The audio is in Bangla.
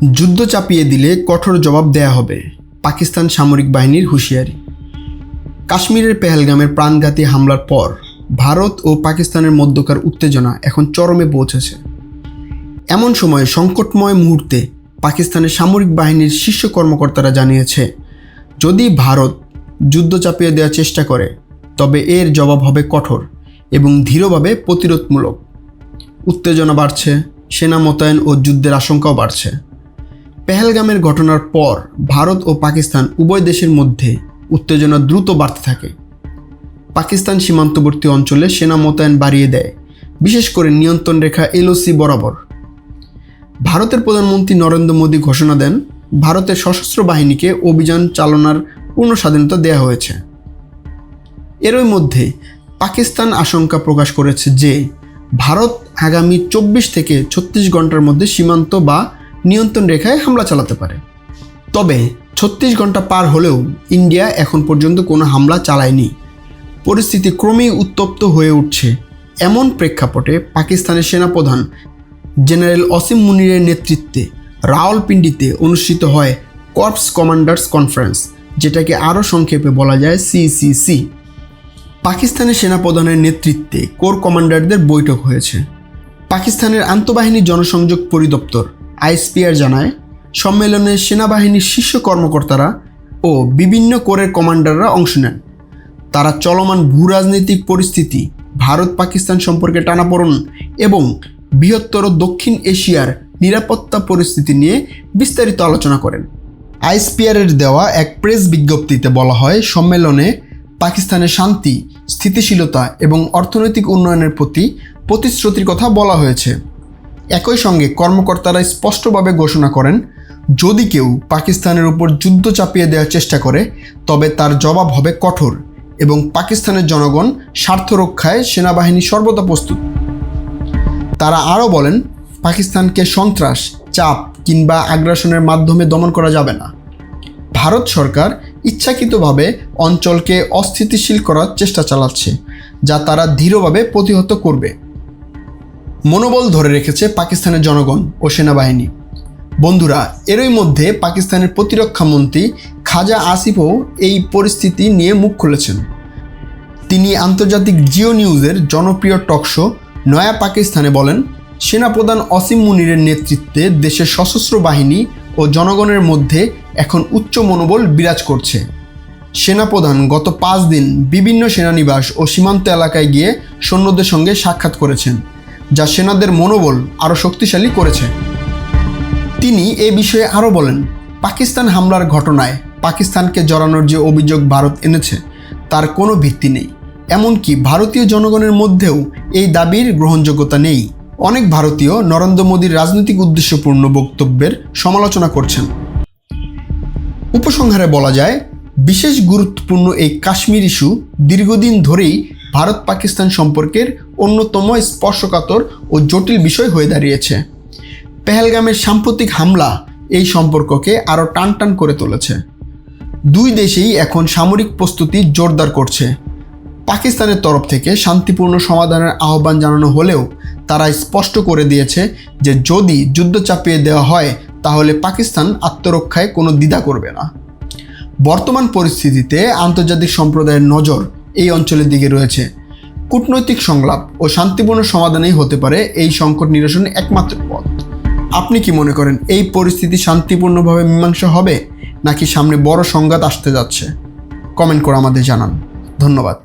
যুদ্ধ চাপিয়ে দিলে কঠোর জবাব দেয়া হবে, পাকিস্তান সামরিক বাহিনীর হুঁশিয়ারি। কাশ্মীরের পেহেলগামের প্রাণঘাতী হামলার পর ভারত ও পাকিস্তানের মধ্যকার উত্তেজনা এখন চরমে পৌঁছেছে। এমন সময় সংকটময় মুহূর্তে পাকিস্তানের সামরিক বাহিনীর শীর্ষ কর্মকর্তারা জানিয়েছে, যদি ভারত যুদ্ধ চাপিয়ে দেওয়ার চেষ্টা করে, তবে এর জবাব হবে কঠোর এবং ধীরভাবে প্রতিরোধমূলক। উত্তেজনা বাড়ছে, সেনা মোতায়েন ও যুদ্ধের আশঙ্কাও বাড়ছে। পেহেলগামের ঘটনার পর ভারত ও পাকিস্তান উভয় দেশের মধ্যে উত্তেজনা দ্রুত বাড়তে থাকে। পাকিস্তান সীমান্তবর্তী অঞ্চলে সেনা মোতায়েন বাড়িয়ে দেয়, বিশেষ করে নিয়ন্ত্রণ রেখা এলওসি বরাবর। ভারতের প্রধানমন্ত্রী নরেন্দ্র মোদী ঘোষণা দেন, ভারতের সশস্ত্র বাহিনীকে অভিযান চালনার পূর্ণ স্বাধীনতা দেওয়া হয়েছে। এরই মধ্যে পাকিস্তান আশঙ্কা প্রকাশ করেছে যে, ভারত আগামী চব্বিশ থেকে ছত্রিশ ঘণ্টার মধ্যে সীমান্ত বা নিয়ন্ত্রণ রেখায় হামলা চালাতে পারে। তবে ছত্রিশ ঘণ্টা পার হলেও ইন্ডিয়া এখন পর্যন্ত কোনো হামলা চালায়নি। পরিস্থিতি ক্রমেই উত্তপ্ত হয়ে উঠছে। এমন প্রেক্ষাপটে পাকিস্তানের সেনাপ্রধান জেনারেল অসিম মুনিরের নেতৃত্বে রাওয়ালপিন্ডিতে অনুষ্ঠিত হয় কর্পস কমান্ডার্স কনফারেন্স, যেটাকে আরও সংক্ষেপে বলা যায় সিসিসি পাকিস্তানের সেনাপ্রধানের নেতৃত্বে কোর কমান্ডারদের বৈঠক হয়েছে। পাকিস্তানের আন্তঃবাহিনী জনসংযোগ পরিদপ্তর আইএসপিআর জানায়, সম্মেলনে সেনাবাহিনীর শীর্ষ কর্মকর্তারা ও বিভিন্ন কোরের কমান্ডাররা অংশ নেন। তারা চলমান ভূ রাজনৈতিক পরিস্থিতি ভারত পাকিস্তান সম্পর্কে টানাপোড়ন এবং বৃহত্তর দক্ষিণ এশিয়ার নিরাপত্তা পরিস্থিতি নিয়ে বিস্তারিত আলোচনা করেন। আইএসপিআরের দেওয়া এক প্রেস বিজ্ঞপ্তিতে বলা হয়, সম্মেলনে পাকিস্তানের শান্তি, স্থিতিশীলতা এবং অর্থনৈতিক উন্নয়নের প্রতি প্রতিশ্রুতির কথা বলা হয়েছে। একই সঙ্গে কর্মকর্তারা স্পষ্টভাবে ঘোষণা করেন, যদি কেউ পাকিস্তানের উপর যুদ্ধ চাপিয়ে দেওয়ার চেষ্টা করে, তবে তার জবাব হবে কঠোর এবং পাকিস্তানের জনগণ স্বার্থ রক্ষায় সেনাবাহিনী সর্বদা প্রস্তুত। তারা আরও বলেন, পাকিস্তানকে সন্ত্রাস, চাপ কিংবা আগ্রাসনের মাধ্যমে দমন করা যাবে না। ভারত সরকার ইচ্ছাকৃতভাবে অঞ্চলকে অস্থিতিশীল করার চেষ্টা চালাচ্ছে, যা তারা দৃঢ়ভাবে প্রতিহত করবে। মনোবল ধরে রেখেছে পাকিস্তানের জনগণ ও সেনাবাহিনী। বন্ধুরা, এরই মধ্যে পাকিস্তানের প্রতিরক্ষা মন্ত্রী খাজা আসিফও এই পরিস্থিতি নিয়ে মুখ খুলেছেন। তিনি আন্তর্জাতিক জিও নিউজের জনপ্রিয় টকশো নয়া পাকিস্তানে বলেন, সেনাপ্রধান অসীম মুনিরের নেতৃত্বে দেশের সশস্ত্র বাহিনী ও জনগণের মধ্যে এখন উচ্চ মনোবল বিরাজ করছে। সেনাপ্রধান গত পাঁচ দিন বিভিন্ন সেনানিবাস ও সীমান্ত এলাকায় গিয়ে সৈন্যদের সঙ্গে সাক্ষাৎ করেছেন। যা সেনাদের মনোবল আরও শক্তিশালী করেছে। তিনি এ বিষয়ে আরও বলেন, পাকিস্তান হামলার ঘটনায় পাকিস্তানকে জড়ানোর যে অভিযোগ ভারত এনেছে, তার কোনো ভিত্তি নেই। এমনকি ভারতীয় জনগণের মধ্যেও এই দাবির গ্রহণযোগ্যতা নেই। অনেক ভারতীয় নরেন্দ্র মোদীর রাজনৈতিক উদ্দেশ্যপূর্ণ বক্তব্যের সমালোচনা করছেন। উপসংহারে বলা যায় বিশেষ গুরুত্বপূর্ণ এই কাশ্মীর ইস্যু দীর্ঘদিন ধরেই ভারত পাকিস্তান সম্পর্কের অন্যতম স্পর্শকাতর ও জটিল বিষয় হয়ে দাঁড়িয়েছে। পেহেলগামের সাম্প্রতিক হামলা এই সম্পর্ককে আরও টানটান করে তুলেছে। দুই দেশেই এখন সামরিক প্রস্তুতি জোরদার করছে। পাকিস্তানের তরফ থেকে শান্তিপূর্ণ সমাধানের আহ্বান জানানো হলেও তারা স্পষ্ট করে দিয়েছে যে যদি যুদ্ধ চাপিয়ে দেওয়া হয়, তাহলে পাকিস্তান আত্মরক্ষায় কোনো দ্বিধা করবে না। বর্তমান পরিস্থিতিতে আন্তর্জাতিক সম্প্রদায়ের নজর এই অঞ্চলের দিকে রয়েছে। কূটনৈতিক সংলাপ ও শান্তিপূর্ণ সমাধানেই হতে পারে এই সংকট নিরসনের একমাত্র পথ। আপনি কি মনে করেন এই পরিস্থিতি শান্তিপূর্ণভাবে মীমাংসা হবে নাকি সামনে বড় সংঘাত আসতে যাচ্ছে? কমেন্ট করে আমাদের জানান। ধন্যবাদ।